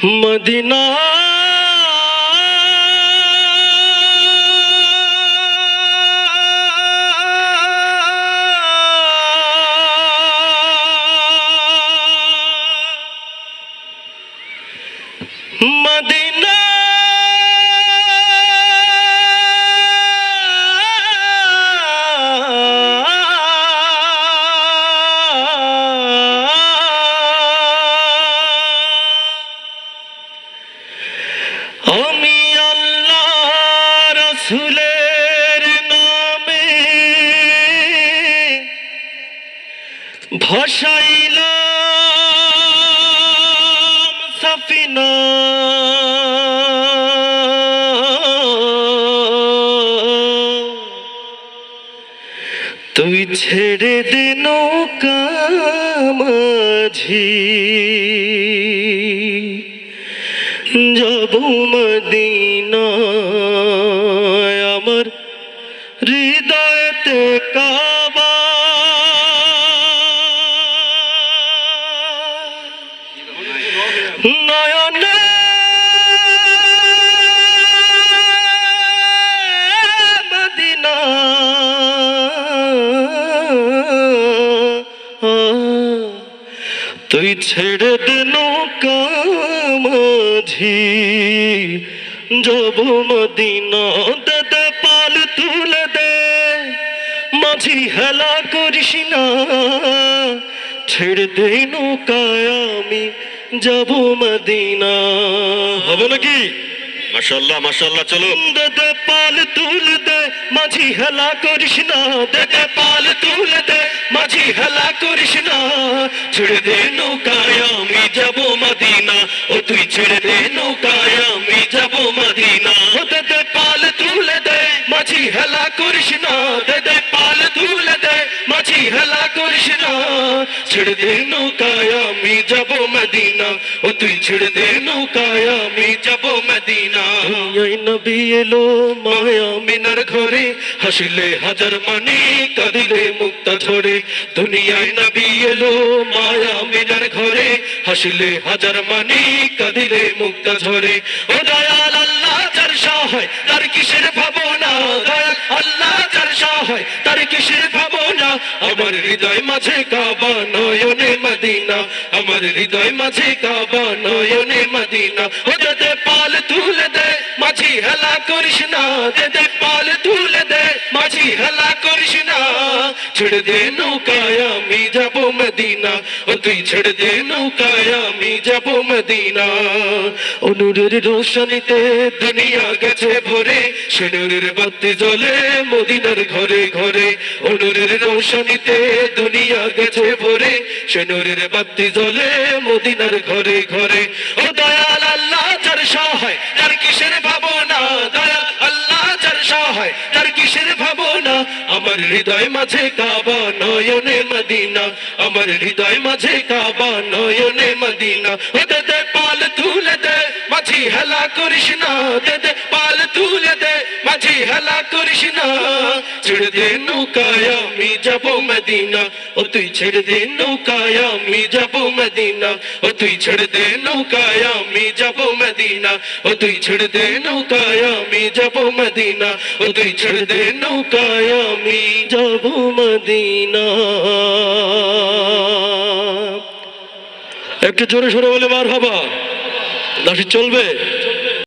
Medina. Medina. রসুলের নামে ভাসাইলাম সফিনা। তুই ছেড়ে দে নৌকা মাঝি। যাব মদিনায় তুই ছেড়ে দে নৌকা মাঝি। যাব মদিনা দাদা পাল তুলে দে। মাঝি হেলা করিস না ছেড়ে দে নৌকায় আমি যাব মদিনা। হবে নাকি? মাশাল্লাহ মাশাল্লাহ চলো। দাদা পাল তুলে দে মাঝি হেলা করিস না দাদা পাল তুলে না ছেড়ে দে নৌকায়, আমি যাব মদিনা। ও তুই ছেড়ে দে নৌকায়, আমি যাব মদিনা। ও দাদা পাল তুলে দে, মাঝি হেলা করিস না দাদা পাল তুলে দে, মাঝি হেলা করিস ছেড়ে দে নৌকায়, আমি যাব মদিনা। ও তুই ছেড়ে দে নৌকায়, আমি যাব মদিনা। নবী এলো মায়া, মিনার ঘরে হাসিলে হাজার মানে। কাঁদিলে মুক্তা ঝরে দুনিয়ায় নবী এলো মায়া মিনার ঘরে, হাসিলে হাজার মানে কাঁদিলে মুক্তা ঝরে ও দয়াল আল্লাহ, যার সহায়, তার কিসের ভাবনা? দয়াল আল্লাহ সহায়, তার কিসের ভাবনা? আমার হৃদয় মাঝে কাবা নয়নে মদিনা, আমার হৃদয় মাঝে কাবা নয়নে মদিনা। ও পাল তুলে দে, মাঝি হেলা করিস না দে পাল তুলে দে, মাঝি হেলা ছেড়ে দে নৌকায়, আমি যাব মদিনা। ও, তুই ছেড়ে দে নৌকায়, আমি যাব মদিনা। অনুরের রোশনীতে দুনিয়া গেছে ভরে। সেনুরের বাতি জ্বলে মদিনার ঘরে ঘরে। অনুরের রোশনীতে দুনিয়া গেছে ভরে। সেনুরের বাতি জ্বলে মদিনার ঘরে ঘরে। ও, দয়াল আল্লাহ আমার হৃদয় মাঝে কাবা, নয়নে মদিনা। আমার হৃদয় মাঝে কাবা, নয়নে মদিনা। ও দে দে, পাল তুলে দে, মাঝি হেলা করিস না। দে দে, পাল তুলে দে, মাঝি হেলা করিস না ছেড়ে দে নৌকায় আমি যাব মদিনা। ও তুই ছেড়ে দে নৌকায় আমি যাব মদিনা। ও তুই ছেড়ে দে নৌকায় আমি যাব মদিনা। ও তুই ছেড়ে দে নৌকায় আমি যাব মদিনা। ও তুই ছেড়ে দে নৌকায় আমি যাব মদিনা। একটু জোরে সরে বলে বার হবা দাসি চলবে?